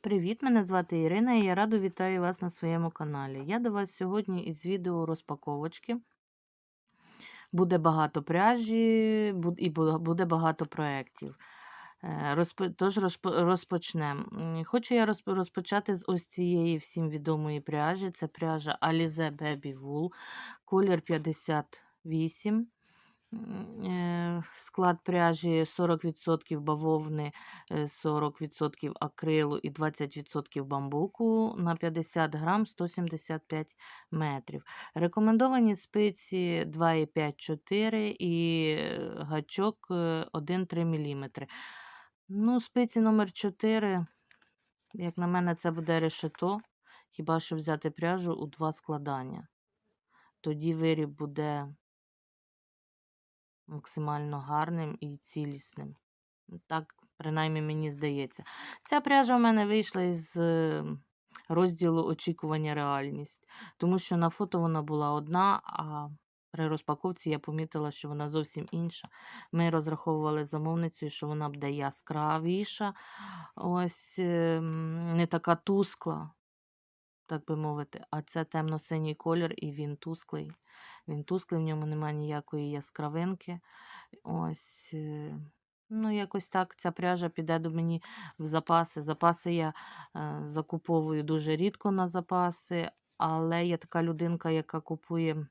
привіт! Мене звати Ірина і я радо вітаю вас на своєму каналі. Я до вас сьогодні із відео розпаковочки. Буде багато пряжі і буде багато проєктів. Е, Тож розпочнемо. Хочу я розпочати з ось цієї всім відомої пряжі. Це пряжа Alize Baby Wool, колір 58. Е, Склад пряжі 40% бавовни, е, 40% акрилу і 20% бамбуку на 50 грам 175 метрів. Рекомендовані спиці 2,5-4 і е, гачок е, 1-3 мм. Ну, спиці номер 4, як на мене, це буде решето. Хіба що взяти пряжу у два складання. Тоді виріб буде максимально гарним і цілісним. Так, принаймні, мені здається. Ця пряжа в мене вийшла із е, розділу очікування реальність, тому що на фото вона була одна, а при розпаковці я помітила, що вона зовсім інша. Ми розраховували з замовницею, що вона буде яскравіша, ось ем, не така тускла, так би мовити, а це темно-синій колір, і він тусклий. Він тусклий, в ньому немає ніякої яскравинки. Ось, е, ну, якось так ця пряжа піде до мені в запаси. Запаси я е, закуповую дуже рідко на запаси, але я така людинка, яка купує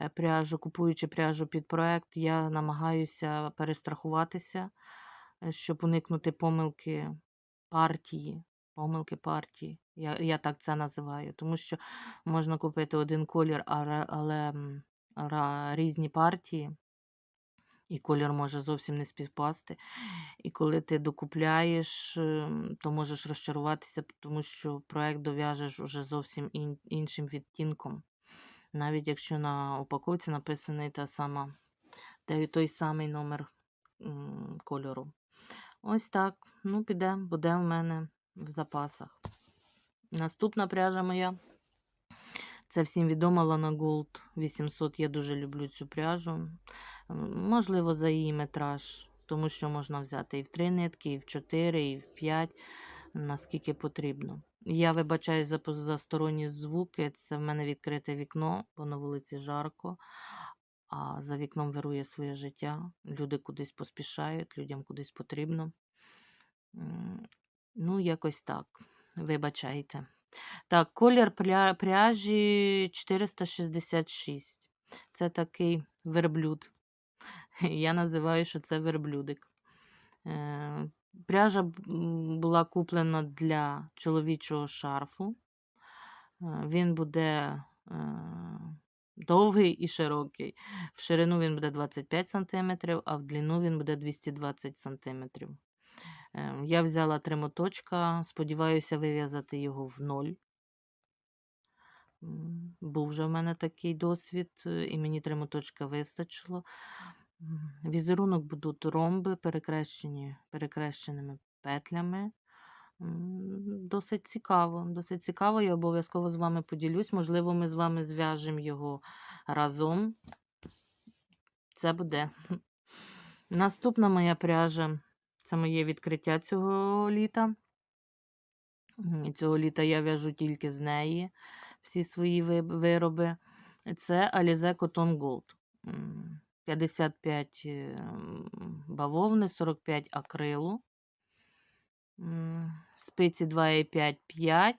е, пряжу, купуючи пряжу під проект, я намагаюся перестрахуватися, е, щоб уникнути помилки партії. Помилки партії. Я, я так це називаю, тому що можна купити один колір, але, але різні партії, і колір може зовсім не співпасти. І коли ти докупляєш, ем, то можеш розчаруватися, тому що проект дов'яжеш уже зовсім ін- іншим відтінком. Навіть якщо на упаковці написаний та сама, той самий номер кольору. Ось так. Ну, піде, буде в мене в запасах. Наступна пряжа моя. Це всім відома Lana Gold 800. Я дуже люблю цю пряжу. Можливо, за її метраж, тому що можна взяти і в 3 нитки, і в 4, і в 5, наскільки потрібно. Я вибачаю за, за сторонні звуки. Це в мене відкрите вікно, бо на вулиці жарко, а за вікном вирує своє життя. Люди кудись поспішають, людям кудись потрібно. Ну, якось так. Вибачайте. Так, колір пряжі 466. Це такий верблюд. Я називаю, що це верблюдик. Е, Пряжа була куплена для чоловічого шарфу. Е, Він буде е, довгий і широкий. В ширину він буде 25 см, а в длину він буде 220 см. Е, Я взяла три моточка, сподіваюся вив'язати його в ноль. Був вже в мене такий досвід, е, і мені три моточка вистачило. Візерунок будуть ромби, перекрещені перекрещеними петлями. Досить цікаво. Досить цікаво, я обов'язково з вами поділюсь. Можливо, ми з вами зв'яжемо його разом. Це буде. Наступна моя пряжа це моє відкриття цього літа. Цього літа я в'яжу тільки з неї всі свої вироби. Це Alize Cotton Gold. 55 бавовни, 45 акрилу. Спиці 2,5-5.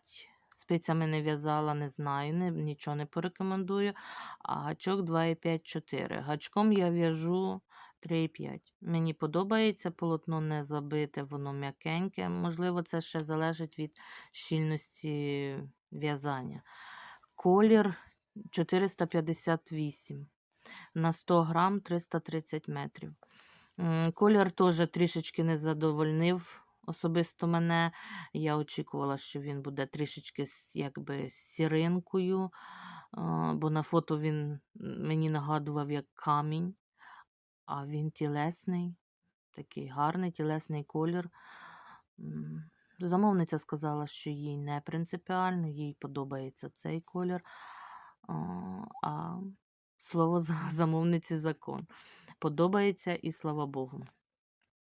Спицями не в'язала, не знаю, не, нічого не порекомендую. А гачок 2,5-4. Гачком я в'яжу 3,5. Мені подобається полотно не забите, воно м'якеньке. Можливо, це ще залежить від щільності в'язання. Колір 458 на 100 грам 330 метрів. Колір теж трішечки не задовольнив особисто мене. Я очікувала, що він буде трішечки якби сіринкою, бо на фото він мені нагадував як камінь, а він тілесний, такий гарний тілесний колір. Замовниця сказала, що їй не принципіально, їй подобається цей колір. А, слово замовниці закон. Подобається і слава Богу.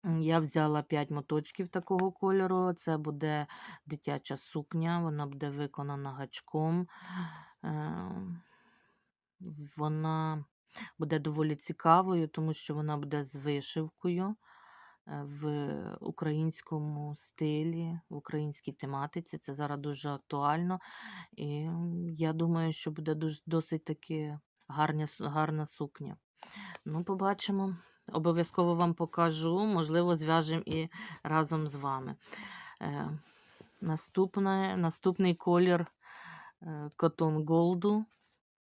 Я взяла 5 моточків такого кольору. Це буде дитяча сукня, вона буде виконана гачком. Ем, Вона буде доволі цікавою, тому що вона буде з вишивкою е, в українському стилі, в українській тематиці. Це зараз дуже актуально. І я думаю, що буде досить таки гарня, гарна сукня. Ну, побачимо. Обов'язково вам покажу, можливо, зв'яжемо і разом з вами. Е, наступне, наступний колір е, Cotton Gold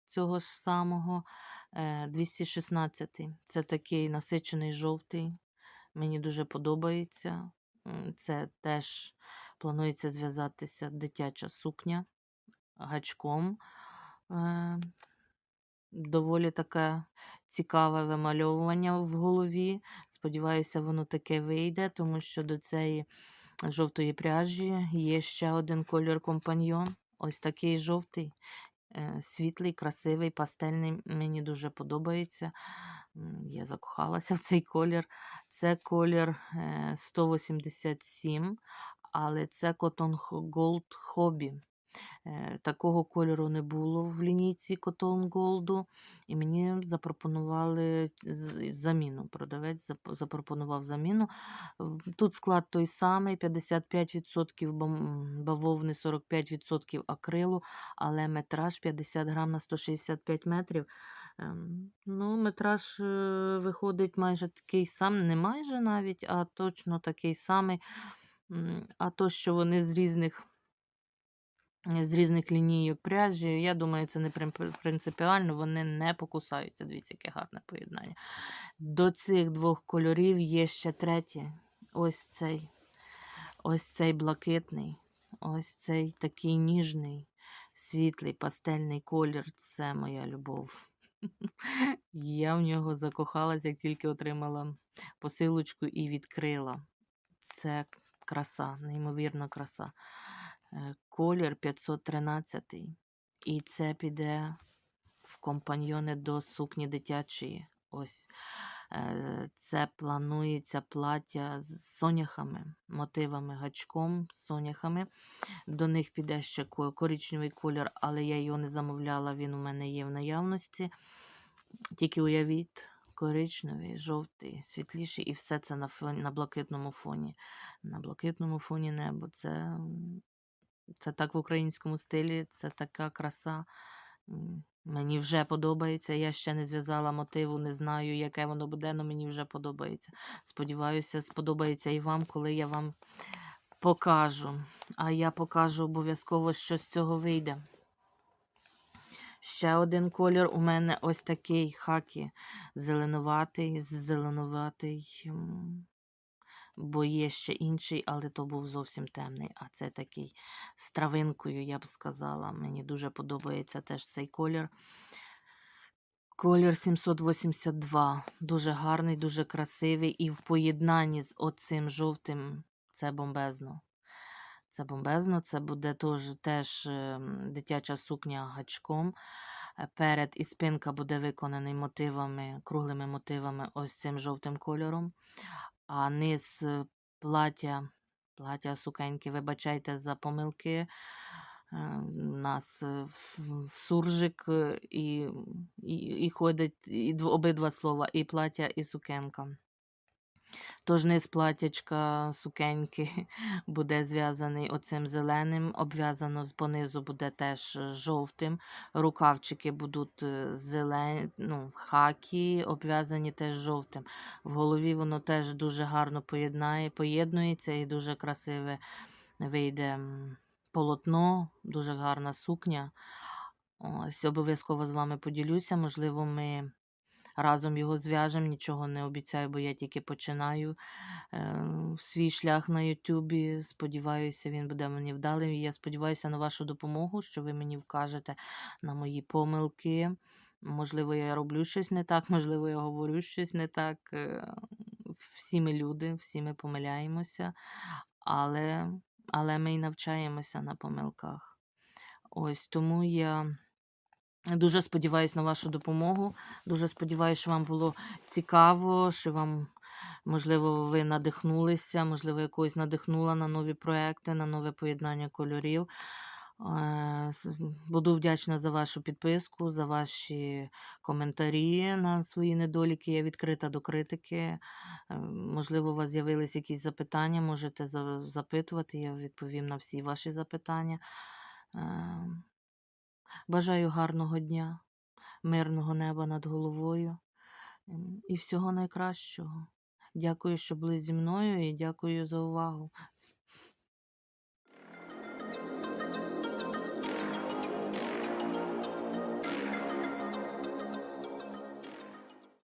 цього ж самого е, 216. Це такий насичений жовтий. Мені дуже подобається. Це теж планується зв'язатися дитяча сукня гачком. Е, Доволі таке цікаве вимальовування в голові. Сподіваюся, воно таке вийде, тому що до цієї жовтої пряжі є ще один кольор компаньйон. Ось такий жовтий, е, світлий, красивий, пастельний. Мені дуже подобається. Я закохалася в цей колір. Це колір е, 187, але це Cotton Gold Hobby. Е, Такого кольору не було в лінійці Cotton Gold, і мені запропонували заміну. Продавець запропонував заміну. Тут склад той самий: 55% бавовни, 45% акрилу, але метраж 50 грам на 165 метрів. Ем, Ну, метраж е, виходить майже такий самий, не майже навіть, а точно такий самий. А то, що вони з різних з різних лінійок пряжі. Я думаю, це не принципіально, вони не покусаються. Дивіться, яке гарне поєднання. До цих двох кольорів є ще третій. Ось цей. Ось цей блакитний. Ось цей такий ніжний, світлий, пастельний колір. Це моя любов. Я в нього закохалася, як тільки отримала посилочку і відкрила. Це краса, неймовірна краса. Е, Колір 513. І це піде в компаньйони до сукні дитячої. Ось. Е, Це планується плаття з соняхами, мотивами, гачком, з соняхами. До них піде ще коричневий колір, але я його не замовляла, він у мене є в наявності. Тільки уявіть, коричневий, жовтий, світліший, і все це на, фоні, на блакитному фоні. На блакитному фоні небо. Це, це так в українському стилі, це така краса. Мені вже подобається. Я ще не зв'язала мотиву, не знаю, яке воно буде, але мені вже подобається. Сподіваюся, сподобається і вам, коли я вам покажу. А я покажу обов'язково, що з цього вийде. Ще один колір у мене ось такий хакі зеленуватий, зеленуватий, бо є ще інший, але то був зовсім темний. А це такий з травинкою, я б сказала. Мені дуже подобається теж цей колір. Колір 782. Дуже гарний, дуже красивий. І в поєднанні з оцим жовтим це бомбезно. Це бомбезно, це буде теж, теж ем, дитяча сукня гачком. Е, Перед і спинка буде виконаний мотивами, круглими мотивами, ось цим жовтим кольором. А низ е, плаття, плаття сукеньки, вибачайте за помилки. У нас е, в, суржик і, і, і ходить і обидва слова, і плаття, і сукенка. Тож низ платячка сукеньки буде зв'язаний оцим зеленим, обв'язано понизу буде теж е, жовтим. Рукавчики будуть зелені, ну, хакі, обв'язані теж жовтим. В голові воно теж дуже гарно поєднає, поєднується і дуже красиве вийде полотно, дуже гарна сукня. Ось обов'язково з вами поділюся. Можливо, ми разом його зв'яжемо. Нічого не обіцяю, бо я тільки починаю е, свій шлях на Ютубі. Сподіваюся, він буде мені вдалим. І я сподіваюся на вашу допомогу, що ви мені вкажете на мої помилки. Можливо, я роблю щось не так, можливо, я говорю щось не так. Е, Всі ми люди, всі ми помиляємося, але, але ми й навчаємося на помилках. Ось тому я дуже сподіваюся на вашу допомогу. Дуже сподіваюся, що вам було цікаво, що вам Можливо, ви надихнулися, можливо, я когось надихнула на нові проекти, на нове поєднання кольорів. Е, Буду вдячна за вашу підписку, за ваші коментарі на свої недоліки. Я відкрита до критики. Е, Можливо, у вас з'явились якісь запитання, можете запитувати, я відповім на всі ваші запитання. Бажаю гарного дня, мирного неба над головою і всього найкращого. Дякую, що були зі мною, і дякую за увагу.